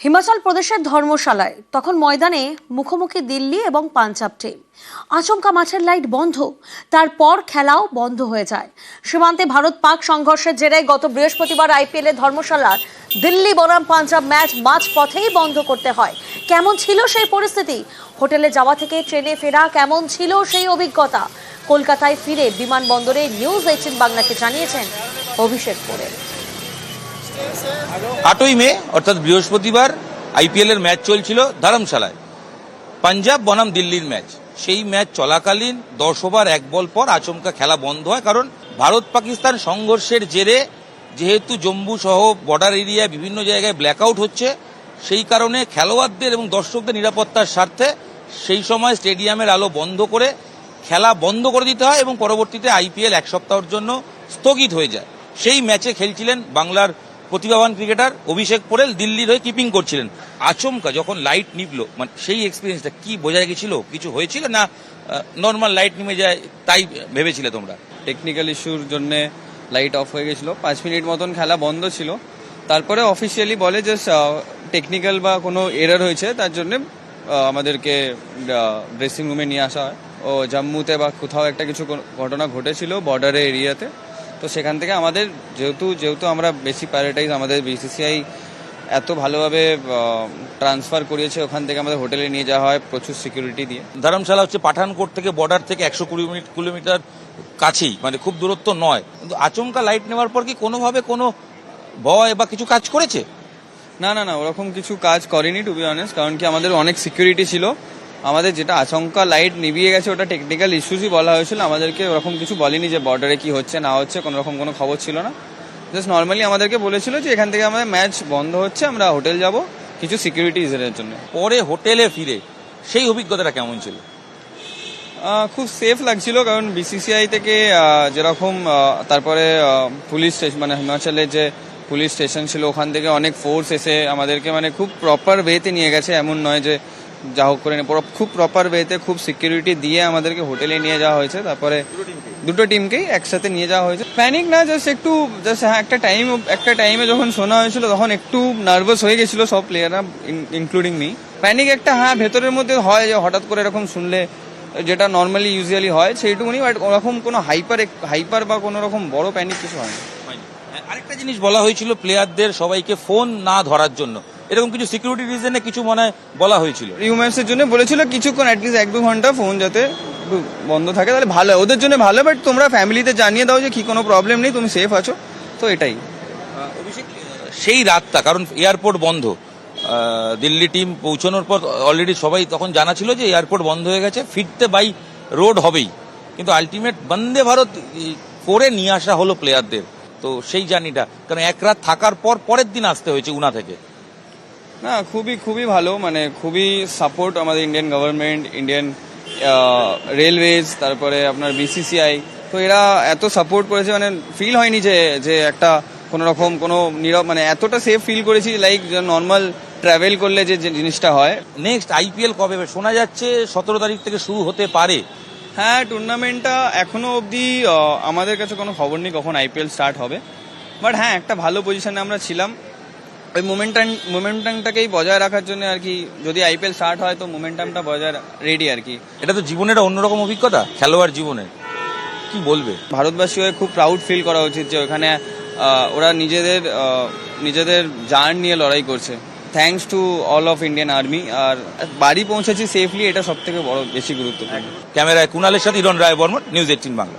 হিমাচল প্রদেশের ধর্মশালায় তখন ময়দানে মুখোমুখি দিল্লি এবং পাঞ্জাব টিম আচমকা মাঠের লাইট বন্ধ, তারপর খেলাও বন্ধ হয়ে যায়। সীমান্তে ভারত পাক সংঘর্ষের জেরে গত বৃহস্পতিবার আইপিএল ধর্মশালার দিল্লি, বনাম, পাঞ্জাব ম্যাচ মাঝ পথেই বন্ধ করতে হয়। কেমন ছিল সেই পরিস্থিতি? হোটেলে যাওয়া থেকে ট্রেনে ফেরা কেমন ছিল সেই অভিজ্ঞতা? কলকাতায় ফিরে বিমানবন্দরে নিউজ এইটিন বাংলাকে জানিয়েছেন অভিষেক করে আটই মে, অর্থাৎ বৃহস্পতিবার আইপিএল এর ম্যাচ চলছিল ধর্মশালায়। পাঞ্জাব বনাম দিল্লির ম্যাচ। সেই ম্যাচ চলাকালীন দশ ওভার, এক বল পর আচমকা খেলা বন্ধ হয় কারণ ভারত পাকিস্তান সংঘর্ষের জেরে যেহেতু জম্মু সহ বর্ডার এরিয়ায় বিভিন্ন জায়গায় ব্ল্যাকআউট হচ্ছে, সেই কারণে খেলোয়াড়দের এবং দর্শকদের নিরাপত্তার স্বার্থে সেই সময় স্টেডিয়ামের আলো বন্ধ করে খেলা বন্ধ করে দিতে হয় এবং পরবর্তীতে আইপিএল এক সপ্তাহের জন্য স্থগিত হয়ে যায়। সেই ম্যাচে খেলছিলেন বাংলার প্রতিভাবান ক্রিকেটার অভিষেক পোরেল দিল্লির হয়ে কিপিং করছিলেন। আচমকা যখন লাইট নিভলো মানে সেই এক্সপিরিয়েন্সটা কি বোঝা গেছিল? কিছু হয়েছিল না নর্মাল লাইট নিমে যায়, তাই ভেবেছিলে তোমরা? টেকনিক্যাল ইস্যুর জন্য লাইট অফ হয়ে গেছিল। পাঁচ মিনিট মতন খেলা বন্ধ ছিল। তারপরে অফিসিয়ালি বলে যে টেকনিক্যাল বা কোনো এরার হয়েছে, তার জন্য আমাদেরকে ড্রেসিং রুমে নিয়ে আসা হয়। ও জম্মুতে বা কোথাও একটা কিছু ঘটনা ঘটেছিল বর্ডারের এরিয়াতে তো সেখান থেকে আমাদের যেহেতু যেহেতু আমরা বেশি প্যারাটাইজ আমাদের বিসিসিআই এত ভালোভাবে ট্রান্সফার করিয়েছে ওখান থেকে আমাদের হোটেলে নিয়ে যাওয়া হয় প্রচুর সিকিউরিটি দিয়ে। ধর্মশালা হচ্ছে পাঠানকোট থেকে বর্ডার থেকে একশো কুড়ি মিনিট কিলোমিটার কাছেই মানে খুব দূরত্ব নয়। কিন্তু আচমকা লাইট নেওয়ার পর কি কোনোভাবে কোনো ভয় বা কিছু কাজ করেছে? না না না ওরকম কিছু কাজ করেনি টু বি অনেস্ট কারণ কি আমাদের অনেক সিকিউরিটি ছিল। আমাদের যেটা আশঙ্কা লাইট নিভিয়ে গেছে ওটা টেকনিক্যাল ইস্যুসই বলা হয়েছিল। আমাদেরকে ওরকম কিছু বলেনি যে বর্ডারে কি হচ্ছে না হচ্ছে কোনো রকম কোনো খবর ছিল না। জাস্ট নর্মালি আমাদেরকে বলেছিল যে এখান থেকে আমাদের ম্যাচ বন্ধ হচ্ছে আমরা হোটেল যাব কিছু সিকিউরিটি রিজনের জন্য। পরে হোটেলে ফিরে সেই অভিজ্ঞতাটা কেমন ছিল? খুব সেফ লাগছিল কারণ বিসিসিআই থেকে যেরকম তারপরে পুলিশ স্টেশন মানে হিমাচলে যে পুলিশ স্টেশন ছিল ওখান থেকে অনেক ফোর্স এসে আমাদেরকে মানে খুব প্রপার ওয়েতে নিয়ে গেছে। এমন নয় যে যা হোক করে খুব প্রপার ওয়েতে খুব সিকিউরিটি দিয়ে আমাদেরকে হোটেলে নিয়ে যাওয়া হয়েছে। তারপরে দুটো টিমকেই একসাথে নিয়ে যাওয়া হয়েছে। প্যানিক না জাস্ট একটু জাস্ট হ্যাঁ একটা টাইম একটা টাইমে যখন শোনা হয়েছিল তখন একটু নার্ভাস হয়ে গেছিল সব প্লেয়াররা ইনক্লুডিং মি প্যানিক একটা হ্যাঁ ভেতরের মধ্যে হয় যে হঠাৎ করে এরকম শুনলে যেটা নর্মালি ইউজুয়ালি হয় সেইটুকুনি বাট ওরকম কোনো হাইপার হাইপার বা কোনো রকম বড় প্যানিক কিছু হয় না হ্যাঁ, আরেকটা জিনিস বলা হয়েছিল প্লেয়ারদের সবাইকে ফোন না ধরার জন্য। এরকম কিছু সিকিউরিটি রিজনে কিছু মনে হয় বলা হয়েছিল। রিউম্যান্সের জন্য বলেছিল কিছুক্ষণ অ্যাটলিস্ট এক দু ঘণ্টা ফোন যাতে বন্ধ থাকে তাহলে ভালো ওদের জন্য ভালো বাট তোমরা ফ্যামিলিতে জানিয়ে দাও যে কি কোনো প্রবলেম নেই তুমি সেফ আছো। তো এটাই। সেই রাতটা কারণ এয়ারপোর্ট বন্ধ দিল্লি টিম পৌঁছানোর পর অলরেডি সবাই তখন জানা ছিল যে এয়ারপোর্ট বন্ধ হয়ে গেছে ফিরতে বাই রোড হবেই। কিন্তু আলটিমেট বন্দে ভারত করে নিয়ে আসা হলো প্লেয়ারদের তো সেই জার্নিটা কারণ এক রাত থাকার পর পরের দিন আসতে হয়েছে উনা থেকে। না খুবই খুবই ভালো মানে খুবই সাপোর্ট আমাদের ইন্ডিয়ান গভর্নমেন্ট ইন্ডিয়ান রেলওয়েজ তারপরে আপনার বিসিসিআই তো এরা এত সাপোর্ট করেছে মানে ফিল হয়নি যে যে একটা কোনো রকম কোনো নীরব মানে এতটা সেফ ফিল করেছি লাইক নর্মাল ট্রাভেল করলে যে জিনিসটা হয়। নেক্সট আইপিএল কবে? শোনা যাচ্ছে সতেরো তারিখ থেকে শুরু হতে পারে। হ্যাঁ টুর্নামেন্টটা এখনও অবধি আমাদের কাছে কোনো খবর নেই কখন আইপিএল স্টার্ট হবে। বাট হ্যাঁ একটা ভালো পজিশনে আমরা ছিলাম। ওই মোমেন্টাম মোমেন্টামটাকেই বজায় রাখার জন্য আর কি যদি আইপিএল স্টার্ট হয় তো মোমেন্টামটা বজায় রেডি আর কি। এটা তো জীবনের অন্যরকম অভিজ্ঞতা খেলোয়াড় জীবনে। কি বলবে? ভারতবাসী হয়ে খুব প্রাউড ফিল করা উচিত যে ওখানে ওরা নিজেদের নিজেদের জান নিয়ে লড়াই করছে। Thanks to all of Indian army আর বাড়ি পৌঁছেছি সেফলি এটা সব থেকে বড় বেশি গুরুত্বপূর্ণ। ক্যামেরায় কুণালের সাথে ইরন রায় বর্মন নিউজ এইটিন বাংলা।